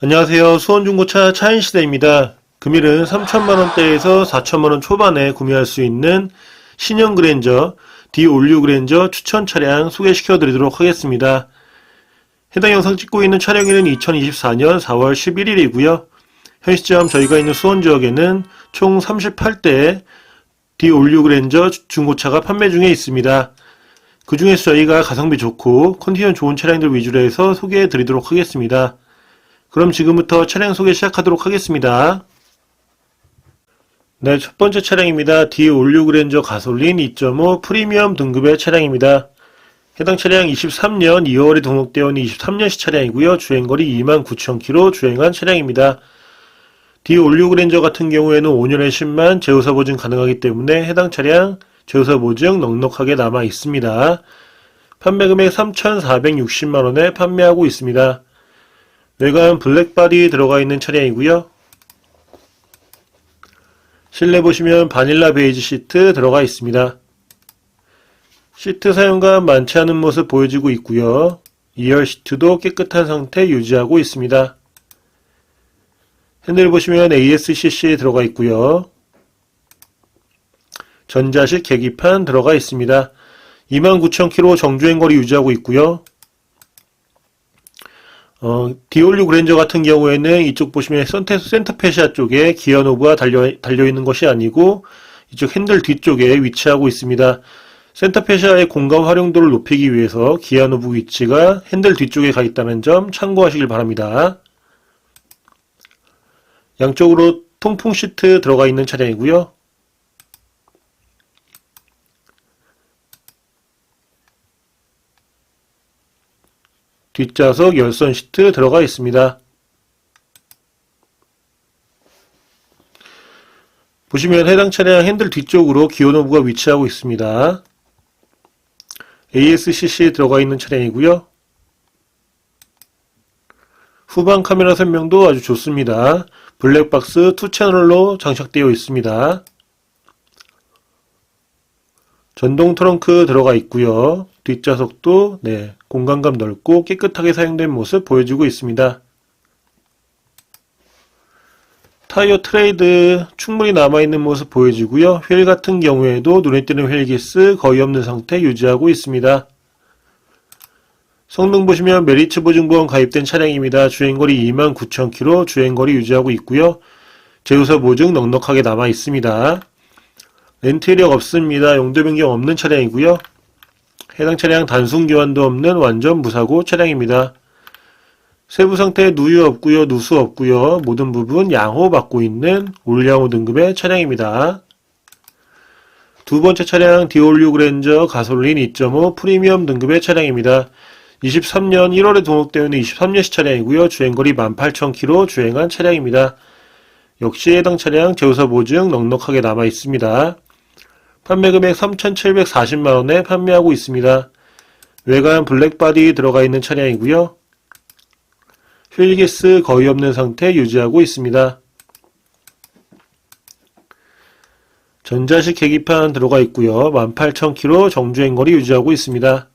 안녕하세요. 수원중고차 차인시대입니다. 금일은 3천만원대에서 4천만원 초반에 구매할 수 있는 신형 그랜저 D 올류 그랜저 추천 차량 소개시켜 드리도록 하겠습니다. 해당 영상 찍고 있는 촬영일은 2024년 4월 11일이고요. 현 시점 저희가 있는 수원 지역에는 총 38대 D 올류 그랜저 중고차가 판매 중에 있습니다. 그 중에서 저희가 가성비 좋고 컨디션 좋은 차량들 위주로 해서 소개해 드리도록 하겠습니다. 그럼 지금부터 차량 소개 시작하도록 하겠습니다. 네, 첫 번째 차량입니다. D 올류 그랜저 가솔린 2.5 프리미엄 등급의 차량입니다. 해당 차량 23년 2월에 등록되어 있는 23년식 차량이고요. 주행거리 29,000km 주행한 차량입니다. D 올류 그랜저 같은 경우에는 5년에 10만 제휴사 보증 가능하기 때문에 해당 차량 제휴사 보증 넉넉하게 남아 있습니다. 판매 금액 3,460만원에 판매하고 있습니다. 외관 블랙바디 들어가 있는 차량이고요. 실내 보시면 바닐라 베이지 시트 들어가 있습니다. 시트 사용감 많지 않은 모습 보여지고 있고요. 2열 시트도 깨끗한 상태 유지하고 있습니다. 핸들 보시면 ASCC 들어가 있고요. 전자식 계기판 들어가 있습니다. 29,000km 정주행 거리 유지하고 있고요. 어, 디올류 그랜저 같은 경우에는 이쪽 보시면 센터, 센터페시아 쪽에 기어 노브가 달려, 달려 있는 것이 아니고 이쪽 핸들 뒤쪽에 위치하고 있습니다. 센터페시아의 공간 활용도를 높이기 위해서 기어 노브 위치가 핸들 뒤쪽에 가 있다는 점 참고하시길 바랍니다. 양쪽으로 통풍 시트 들어가 있는 차량이고요. 뒷좌석 열선 시트 들어가 있습니다. 보시면 해당 차량 핸들 뒤쪽으로 기어 노브가 위치하고 있습니다. ASCC 들어가 있는 차량이고요. 후방 카메라 설명도 아주 좋습니다. 블랙박스 2채널로 장착되어 있습니다. 전동 트렁크 들어가 있고요. 뒷좌석도 네, 공간감 넓고 깨끗하게 사용된 모습 보여주고 있습니다. 타이어 트레이드 충분히 남아있는 모습 보여지고요. 휠 같은 경우에도 눈에 띄는 휠 기스 거의 없는 상태 유지하고 있습니다. 성능 보시면 메리츠 보증보험 가입된 차량입니다. 주행거리 29,000km 주행거리 유지하고 있고요. 제휴사 보증 넉넉하게 남아 있습니다. 렌트 이력 없습니다. 용도 변경 없는 차량이고요. 해당 차량 단순 교환도 없는 완전 무사고 차량입니다. 세부 상태 누유 없고요, 누수 없고요. 모든 부분 양호 받고 있는 올양호 등급의 차량입니다. 두 번째 차량 디올류 그랜저 가솔린 2.5 프리미엄 등급의 차량입니다. 23년 1월에 등록되어 있는 23년식 차량이고요. 주행거리 18,000km 주행한 차량입니다. 역시 해당 차량 제휴사 보증 넉넉하게 남아 있습니다. 판매 금액 3,740만원에 판매하고 있습니다. 외관 블랙바디 들어가 있는 차량이고요. 휠기스 거의 없는 상태 유지하고 있습니다. 전자식 계기판 들어가 있고요. 18,000km 정주행거리 유지하고 있습니다.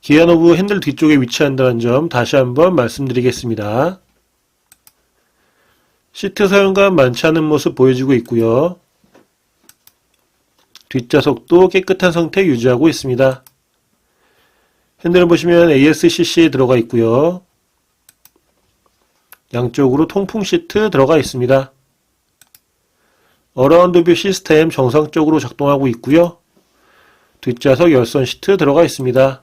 기아 노브 핸들 뒤쪽에 위치한다는 점 다시 한번 말씀드리겠습니다. 시트 사용감 많지 않은 모습 보여지고 있고요. 뒷좌석도 깨끗한 상태 유지하고 있습니다. 핸들을 보시면 ASCC 들어가 있고요. 양쪽으로 통풍 시트 들어가 있습니다. 어라운드 뷰 시스템 정상적으로 작동하고 있고요. 뒷좌석 열선 시트 들어가 있습니다.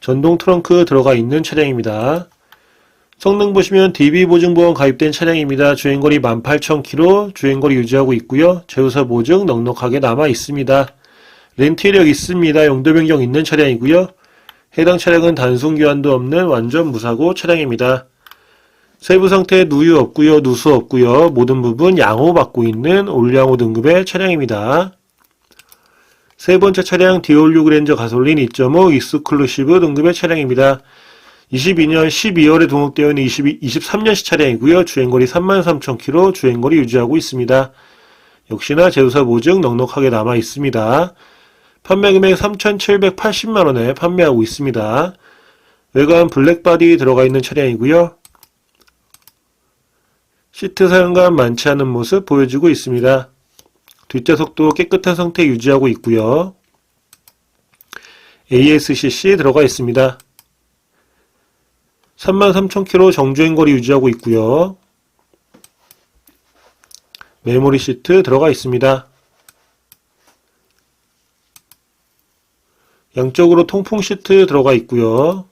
전동 트렁크 들어가 있는 차량입니다. 성능 보시면 DB 보증보험 가입된 차량입니다. 주행거리 18,000km 주행거리 유지하고 있고요. 제휴사 보증 넉넉하게 남아 있습니다. 렌트 이력 있습니다. 용도 변경 있는 차량이고요. 해당 차량은 단순 교환도 없는 완전 무사고 차량입니다. 세부 상태 누유 없고요. 누수 없고요. 모든 부분 양호 받고 있는 올양호 등급의 차량입니다. 세 번째 차량 디올류 그랜저 가솔린 2.5 익스클루시브 등급의 차량입니다. 22년 12월에 등록되어 있는 22, 23년식 차량이고요. 주행거리 33,000km 주행거리 유지하고 있습니다. 역시나 제조사 보증 넉넉하게 남아 있습니다. 판매 금액 3,780만원에 판매하고 있습니다. 외관 블랙바디 들어가 있는 차량이고요. 시트 사용감 많지 않은 모습 보여주고 있습니다. 뒷좌석도 깨끗한 상태 유지하고 있고요. ASCC 들어가 있습니다. 33,000km 정주행 거리 유지하고 있고요. 메모리 시트 들어가 있습니다. 양쪽으로 통풍 시트 들어가 있고요.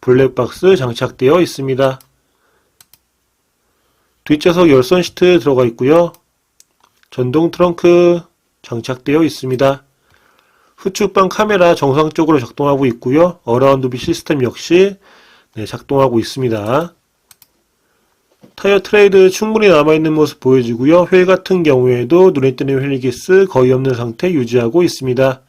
블랙박스 장착되어 있습니다. 뒷좌석 열선 시트 들어가 있고요. 전동 트렁크 장착되어 있습니다. 후측방 카메라 정상적으로 작동하고 있고요. 어라운드 비 시스템 역시 네, 작동하고 있습니다. 타이어 트레이드 충분히 남아있는 모습 보여지고요. 휠 같은 경우에도 눈에 띄는 휠기스 거의 없는 상태 유지하고 있습니다.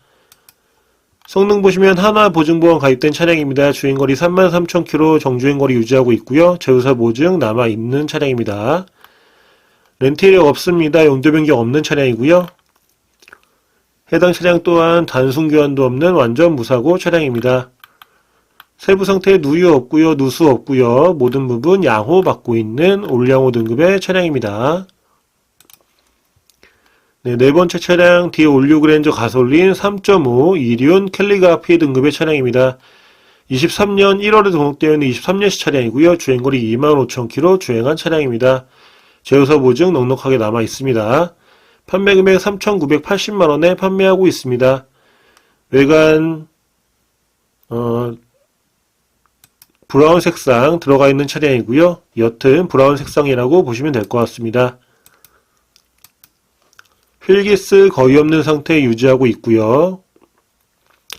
성능 보시면 하나 보증보험 가입된 차량입니다. 주행거리 33,000km 정주행거리 유지하고 있고요. 제휴사 보증 남아있는 차량입니다. 렌트 이력 없습니다. 용도 변경 없는 차량이고요. 해당 차량 또한 단순 교환도 없는 완전 무사고 차량입니다. 세부 상태 누유 없고요. 누수 없고요. 모든 부분 양호 받고 있는 올양호 등급의 차량입니다. 네, 네 번째 차량 디올류 그랜저 가솔린 3.5 이륜 캘리가피 등급의 차량입니다. 23년 1월에 등록되어 있는 23년식 차량이고요. 주행거리 25,000km 주행한 차량입니다. 제휴서 보증 넉넉하게 남아 있습니다. 판매 금액 3,980만원에 판매하고 있습니다. 외관, 어, 브라운 색상 들어가 있는 차량이고요. 옅은 브라운 색상이라고 보시면 될 것 같습니다. 휠기스 거의 없는 상태 유지하고 있고요.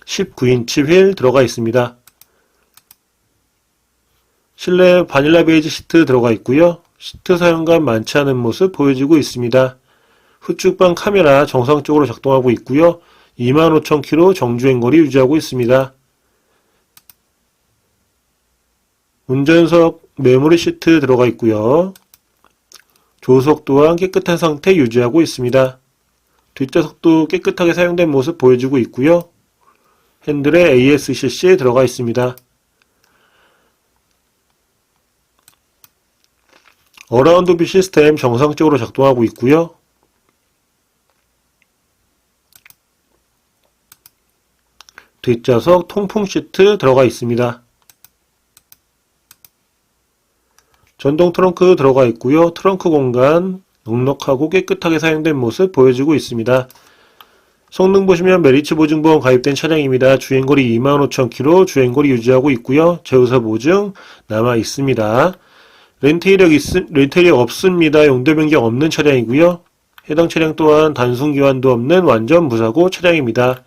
19인치 휠 들어가 있습니다. 실내 바닐라 베이지 시트 들어가 있고요. 시트 사용감 많지 않은 모습 보여지고 있습니다. 후측방 카메라 정상적으로 작동하고 있고요. 25,000km 정주행거리 유지하고 있습니다. 운전석 메모리 시트 들어가 있고요. 조석 또한 깨끗한 상태 유지하고 있습니다. 뒷좌석도 깨끗하게 사용된 모습 보여주고 있고요. 핸들에 ASCC 들어가 있습니다. 어라운드 비 시스템 정상적으로 작동하고 있고요. 뒷좌석 통풍 시트 들어가 있습니다. 전동 트렁크 들어가 있고요. 트렁크 공간 넉넉하고 깨끗하게 사용된 모습 보여지고 있습니다. 성능 보시면 메리츠 보증보험 가입된 차량입니다. 주행거리 25,000km 주행거리 유지하고 있고요. 제휴사 보증 남아 있습니다. 렌트 이력 있, 렌트 이력 없습니다. 용도 변경 없는 차량이고요. 해당 차량 또한 단순 교환도 없는 완전 무사고 차량입니다.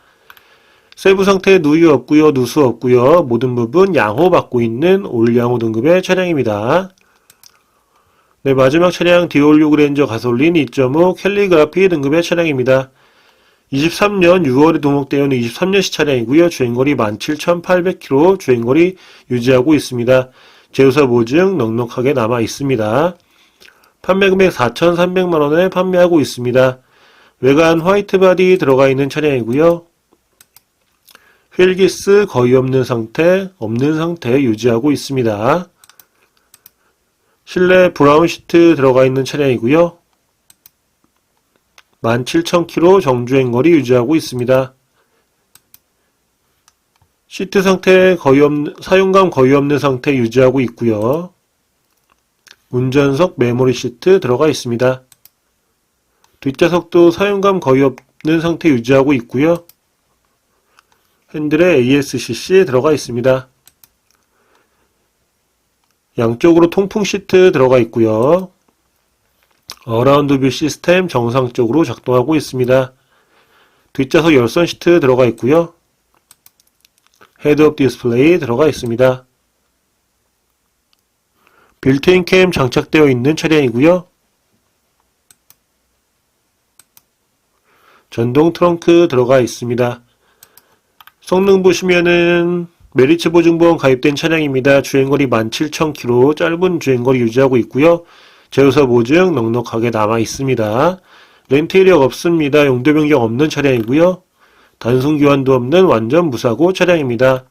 세부 상태 누유 없고요. 누수 없고요. 모든 부분 양호 받고 있는 올 양호 등급의 차량입니다. 네, 마지막 차량 디올류 그랜저 가솔린 2.5 캘리그라피 등급의 차량입니다. 23년 6월에 등록되어 있는 23년식 차량이고요. 주행거리 17,800km 주행거리 유지하고 있습니다. 제휴사 보증 넉넉하게 남아 있습니다. 판매 금액 4,300만원에 판매하고 있습니다. 외관 화이트 바디 들어가 있는 차량이고요. 휠기스 거의 없는 상태, 없는 상태 유지하고 있습니다. 실내 브라운 시트 들어가 있는 차량이고요. 17,000km 정주행거리 유지하고 있습니다. 시트 상태 거의 없는, 사용감 거의 없는 상태 유지하고 있고요. 운전석 메모리 시트 들어가 있습니다. 뒷좌석도 사용감 거의 없는 상태 유지하고 있고요. 핸들에 ASCC 들어가 있습니다. 양쪽으로 통풍 시트 들어가 있고요. 어라운드 뷰 시스템 정상적으로 작동하고 있습니다. 뒷좌석 열선 시트 들어가 있고요. 헤드업 디스플레이 들어가 있습니다. 빌트인 캠 장착되어 있는 차량이고요. 전동 트렁크 들어가 있습니다. 성능 보시면은 메리츠 보증보험 가입된 차량입니다. 주행거리 17,000km, 짧은 주행거리 유지하고 있고요. 제조사 보증 넉넉하게 남아 있습니다. 렌트 이력 없습니다. 용도 변경 없는 차량이고요. 단순 교환도 없는 완전 무사고 차량입니다.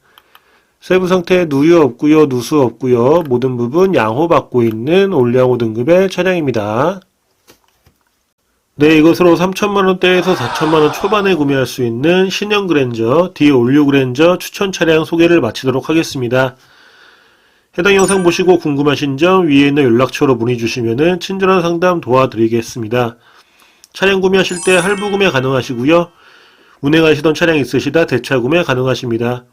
세부 상태 누유 없고요, 누수 없고요. 모든 부분 양호받고 있는 올량호 등급의 차량입니다. 네, 이것으로 3천만 원대에서 4천만 원 초반에 구매할 수 있는 신형 그랜저 D 올류 그랜저 추천 차량 소개를 마치도록 하겠습니다. 해당 영상 보시고 궁금하신 점 위에 있는 연락처로 문의 주시면 친절한 상담 도와드리겠습니다. 차량 구매하실 때 할부 구매 가능하시고요. 운행하시던 차량 있으시다 대차 구매 가능하십니다.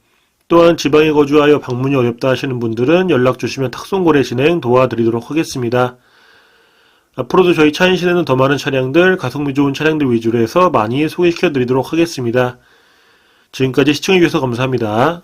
또한 지방에 거주하여 방문이 어렵다 하시는 분들은 연락 주시면 탁송거래 진행 도와드리도록 하겠습니다. 앞으로도 저희 차인신에는 더 많은 차량들, 가성비 좋은 차량들 위주로 해서 많이 소개시켜 드리도록 하겠습니다. 지금까지 시청해주셔서 감사합니다.